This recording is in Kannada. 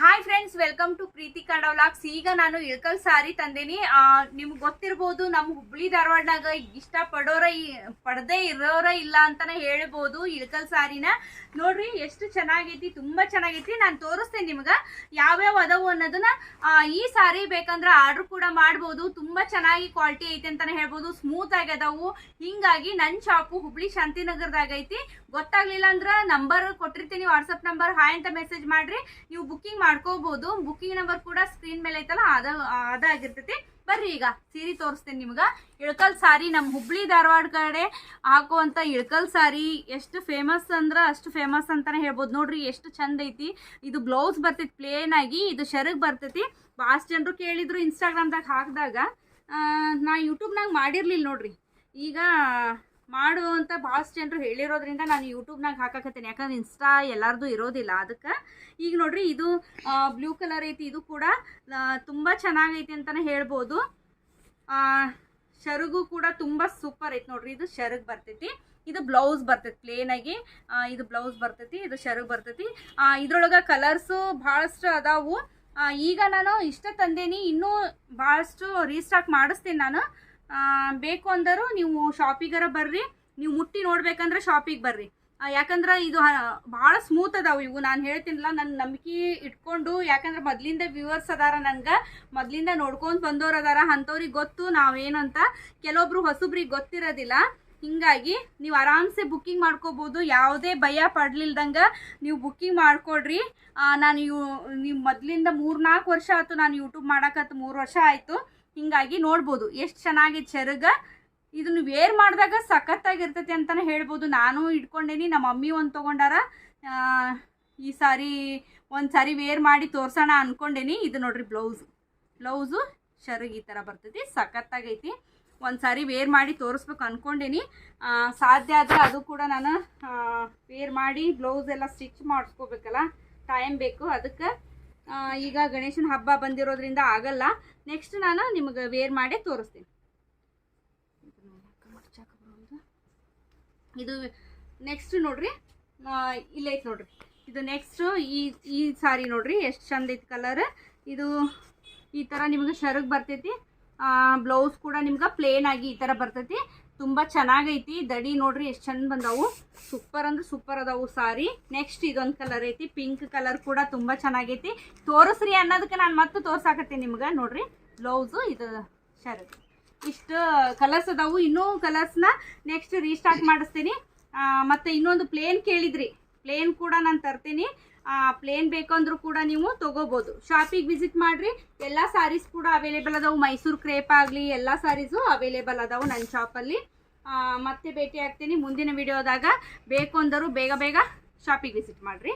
Hi friends welcome to Preethi Kanda vlogs ಈಗ ನಾನು ಇಳ್ಕಲ್ ಸಾರಿ ತಂದೇನಿ. ನಿಮ್ಗೆ ಗೊತ್ತಿರ್ಬೋದು ನಮ್ಮ ಹುಬ್ಳಿ ಧಾರವಾಡನಾಗ ಇಷ್ಟ ಪಡೋರ ಪಡದೇ ಇರೋರ ಇಲ್ಲ ಅಂತಾನೆ ಹೇಳ್ಬೋದು ಇಳ್ಕಲ್ ಸಾರಿನ ನೋಡ್ರಿ, ಎಷ್ಟು ಚೆನ್ನಾಗೈತಿ, ತುಂಬಾ ಚೆನ್ನಾಗೈತಿ. ನಾನು ತೋರಿಸ್ತೇನೆ ನಿಮ್ಗೆ ಯಾವ್ಯಾವ ಅದಾವು ಅನ್ನೋದನ್ನ. ಈ ಸಾರಿ ಬೇಕಂದ್ರೆ ಆರ್ಡರ್ ಕೂಡ ಮಾಡ್ಬೋದು. ತುಂಬಾ ಚೆನ್ನಾಗಿ ಕ್ವಾಲಿಟಿ ಐತಿ ಅಂತಾನೆ ಹೇಳ್ಬೋದು. ಸ್ಮೂತ್ ಆಗಿ ಅದಾವು. ಹಿಂಗಾಗಿ ನನ್ನ ಶಾಪು ಹುಬ್ಳಿ ಶಾಂತಿನಗರದಾಗ ಐತಿ ಗೊತ್ತಾಗ್ಲಿಲ್ಲ ಅಂದ್ರೆ ನಂಬರ್ ಕೊಟ್ಟಿರ್ತೀನಿ ವಾಟ್ಸಪ್ ನಂಬರ್ ಹಾಯ್ ಅಂತ ಮೆಸೇಜ್ ಮಾಡ್ರಿ. ನೀವು ಬುಕ್ಕಿಂಗ್ ಮಾಡ್ಕೋಬಹುದು ಬುಕ್ಕಿಂಗ್ ನಂಬರ್ ಕೂಡ ಸ್ಕ್ರೀನ್ ಮೇಲೆ ಐತಲ್ಲ, ಅದ, ಅದಾಗಿರ್ತೈತಿ. ಬರ್ರಿ ಈಗ, ಸೀರೆ ತೋರಿಸ್ತೇನೆ ನಿಮ್ಗೆ. ಇಳ್ಕಲ್ ಸಾರಿ ನಮ್ಮ ಹುಬ್ಳಿ ಧಾರವಾಡ ಕಡೆ ಹಾಕುವಂಥ ಇಳ್ಕಲ್ ಸಾರಿ, ಎಷ್ಟು ಫೇಮಸ್ ಅಂದ್ರೆ ಅಷ್ಟು ಫೇಮಸ್ ಅಂತಾನೆ ಹೇಳ್ಬೋದು. ನೋಡ್ರಿ, ಎಷ್ಟು ಚಂದ ಐತಿ. ಇದು ಬ್ಲೌಸ್ ಬರ್ತೈತಿ ಪ್ಲೇನ್ ಆಗಿ, ಇದು ಶರಗ್ ಬರ್ತೈತಿ. ಭಾಳಷ್ಟು ಜನರು ಕೇಳಿದ್ರು ಇನ್ಸ್ಟಾಗ್ರಾಮ್ದಾಗ ಹಾಕಿದಾಗ. ನಾ ಯೂಟ್ಯೂಬ್ನಾಗ ಮಾಡಿರ್ಲಿಲ್ಲ ನೋಡ್ರಿ. ಈಗ ಮಾಡು ಅಂತ ಭಾಳಷ್ಟು ಜನರು ಹೇಳಿರೋದ್ರಿಂದ ನಾನು ಯೂಟ್ಯೂಬ್ನಾಗ ಹಾಕಕತ್ತೇನೆ. ಯಾಕಂದ್ರೆ ಇನ್ಸ್ಟಾ ಎಲ್ಲಾರ್ದು ಇರೋದಿಲ್ಲ. ಅದಕ್ಕೆ ಈಗ ನೋಡ್ರಿ, ಇದು ಬ್ಲೂ ಕಲರ್ ಐತಿ, ಇದು ಕೂಡ ತುಂಬ ಚೆನ್ನಾಗೈತಿ ಅಂತಲೇ ಹೇಳ್ಬೋದು. ಶರುಗು ಕೂಡ ತುಂಬ ಸೂಪರ್ ಐತಿ ನೋಡ್ರಿ. ಇದು ಶರಗ್ ಬರ್ತೈತಿ. ಇದು ಬ್ಲೌಸ್ ಬರ್ತೈತಿ ಪ್ಲೇನ್ ಆಗಿ. ಇದು ಬ್ಲೌಸ್ ಬರ್ತೈತಿ, ಇದು ಶರಗ್ ಬರ್ತೈತಿ. ಇದ್ರೊಳಗೆ ಕಲರ್ಸು ಭಾಳಷ್ಟು ಅದಾವು. ಈಗ ನಾನು ಇಷ್ಟ ತಂದೇನಿ. ಇನ್ನೂ ಭಾಳಷ್ಟು ರೀಸ್ಟಾಕ್ ಮಾಡಿಸ್ತೀನಿ ನಾನು. ಬೇಕು ಅಂದರು ನೀವು ಶಾಪಿಗರ ಬರ್ರಿ. ನೀವು ಮುಟ್ಟಿ ನೋಡ್ಬೇಕಂದ್ರೆ ಶಾಪಿಗೆ ಬರ್ರಿ. ಯಾಕಂದ್ರೆ ಇದು ಭಾಳ ಸ್ಮೂತ್ ಅದಾವು ಇವು. ನಾನು ಹೇಳ್ತೀನಲ್ಲ ನನ್ನ ನಂಬಿಕೆ ಇಟ್ಕೊಂಡು, ಯಾಕಂದ್ರೆ ಮೊದ್ಲಿಂದ ವ್ಯೂವರ್ಸ್ ಅದಾರ ನನಗೆ ಮೊದ್ಲಿಂದ ನೋಡ್ಕೊಂಡು ಬಂದವ್ರು ಅದಾರ, ಅಂಥವ್ರಿಗೆ ಗೊತ್ತು ನಾವೇನಂತ ಕೆಲವೊಬ್ರು ಹೊಸಬ್ರಿಗೆ ಗೊತ್ತಿರೋದಿಲ್ಲ. ಹಿಂಗಾಗಿ ನೀವು ಆರಾಮ್ಸೆ ಬುಕ್ಕಿಂಗ್ ಮಾಡ್ಕೋಬೋದು. ಯಾವುದೇ ಭಯ ಪಡ್ಲಿಲ್ದಂಗೆ ನೀವು ಬುಕ್ಕಿಂಗ್ ಮಾಡ್ಕೊಡ್ರಿ. ನಾನು ಇವು ನೀವು ಮೊದಲಿಂದ ಮೂರು ನಾಲ್ಕು ವರ್ಷ ಆಯ್ತು ನಾನು ಯೂಟ್ಯೂಬ್ ಮಾಡಕತ್ತು ಮೂರು ವರ್ಷ ಆಯಿತು. ಹಿಂಗಾಗಿ ನೋಡ್ಬೋದು. ಎಷ್ಟು ಚೆನ್ನಾಗಿ ಚರಗ, ಇದನ್ನ ವೇರ್ ಮಾಡಿದಾಗ ಸಖತ್ತಾಗಿರ್ತೈತಿ ಅಂತಲೇ ಹೇಳ್ಬೋದು. ನಾನು ಇಟ್ಕೊಂಡೇನಿ, ನಮ್ಮ ಮಮ್ಮಿ ಒಂದು ತೊಗೊಂಡಾರ ಈ ಸಾರಿ, ಒಂದು ಸಾರಿ ವೇರ್ ಮಾಡಿ ತೋರ್ಸೋಣ ಅಂದ್ಕೊಂಡೇನಿ ಇದು ನೋಡ್ರಿ ಬ್ಲೌಸು. ಬ್ಲೌಸು ಶರಗ್ ಈ ಥರ ಬರ್ತೈತಿ, ಸಖತ್ತಾಗೈತಿ. ಒಂದು ಸಾರಿ ವೇರ್ ಮಾಡಿ ತೋರಿಸ್ಬೇಕು ಅಂದ್ಕೊಂಡೇನಿ ಸಾಧ್ಯ ಆದರೆ ಅದು ಕೂಡ ನಾನು ವೇರ್ ಮಾಡಿ ಬ್ಲೌಸ್ ಎಲ್ಲ ಸ್ಟಿಚ್ ಮಾಡಿಸ್ಕೋಬೇಕಲ್ಲ ಟೈಮ್ ಬೇಕು. ಅದಕ್ಕೆ ಈಗ ಗಣೇಶನ ಹಬ್ಬ ಬಂದಿರೋದ್ರಿಂದ ಆಗಲ್ಲ. ನೆಕ್ಸ್ಟ್ ನಾನು ನಿಮಗೆ ವೇರ್ ಮಾಡಿ ತೋರಿಸ್ತೀನಿ. ಇದು ನೆಕ್ಸ್ಟ್ ನೋಡ್ರಿ. ಇಲ್ಲೈತೆ ನೋಡ್ರಿ. ಇದು ನೆಕ್ಸ್ಟ್ ಈ ಈ ಸಾರಿ ನೋಡ್ರಿ, ಎಷ್ಟು ಚಂದ ಐತಿ ಕಲರ್ ಇದು ಈ ಥರ ನಿಮ್ಗೆ ಶರ್ಗ್ ಬರ್ತೈತಿ. ಬ್ಲೌಸ್ ಕೂಡ ನಿಮ್ಗೆ ಪ್ಲೇನ್ ಆಗಿ ಈ ಥರ ಬರ್ತೈತಿ. ತುಂಬ ಚೆನ್ನಾಗೈತಿ. ದಡಿ ನೋಡ್ರಿ ಎಷ್ಟು ಚಂದ ಬಂದವು. ಸೂಪರ್ ಅಂದ್ರೆ ಸೂಪರ್ ಅದಾವು ಸಾರಿ. ನೆಕ್ಸ್ಟ್ ಇದೊಂದು ಕಲರ್ ಐತಿ. ಪಿಂಕ್ ಕಲರ್ ಕೂಡ ತುಂಬ ಚೆನ್ನಾಗೈತಿ. ತೋರಿಸ್ರಿ ಅನ್ನೋದಕ್ಕೆ ನಾನು ಮತ್ತೆ ತೋರ್ಸಾಕತ್ತೀನಿ ನಿಮ್ಗೆ. ನೋಡ್ರಿ ಬ್ಲೌಸು ಇದು ಶರ್ಟ್. ಇಷ್ಟು ಕಲರ್ಸ್ ಅದಾವು. ಇನ್ನೂ ಕಲರ್ಸ್ನ ನೆಕ್ಸ್ಟ್ ರೀಸ್ಟಾರ್ಟ್ ಮಾಡಿಸ್ತೀನಿ. ಮತ್ತು ಮತ್ತೆ ಇನ್ನೊಂದು ಪ್ಲೇನ್ ಕೇಳಿದ್ರಿ. ಪ್ಲೇನ್ ಕೂಡ ನಾನು ತರ್ತೀನಿ. ಪ್ಲೇನ್ ಬೇಕಂದ್ರೂ ಕೂಡ ನೀವು ತಗೋಬಹುದು ಶಾಪಿಗೆ ವಿಸಿಟ್ ಮಾಡಿರಿ. ಎಲ್ಲ ಸ್ಯಾರೀಸ್ ಕೂಡ ಅವೈಲೇಬಲ್ ಅದಾವು. ಮೈಸೂರು ಕ್ರೇಪ್ ಆಗಲಿ, ಎಲ್ಲ ಸ್ಯಾರೀಸು ಅವೈಲೇಬಲ್ ಅದಾವು ನನ್ನ ಶಾಪಲ್ಲಿ ಮತ್ತೆ ಭೇಟಿ ಆಗ್ತೀನಿ ಮುಂದಿನ ವಿಡಿಯೋದಾಗ ಬೇಕು ಅಂದರೂ ಬೇಗ ಬೇಗ ಶಾಪಿಗೆ ವಿಸಿಟ್ ಮಾಡಿರಿ.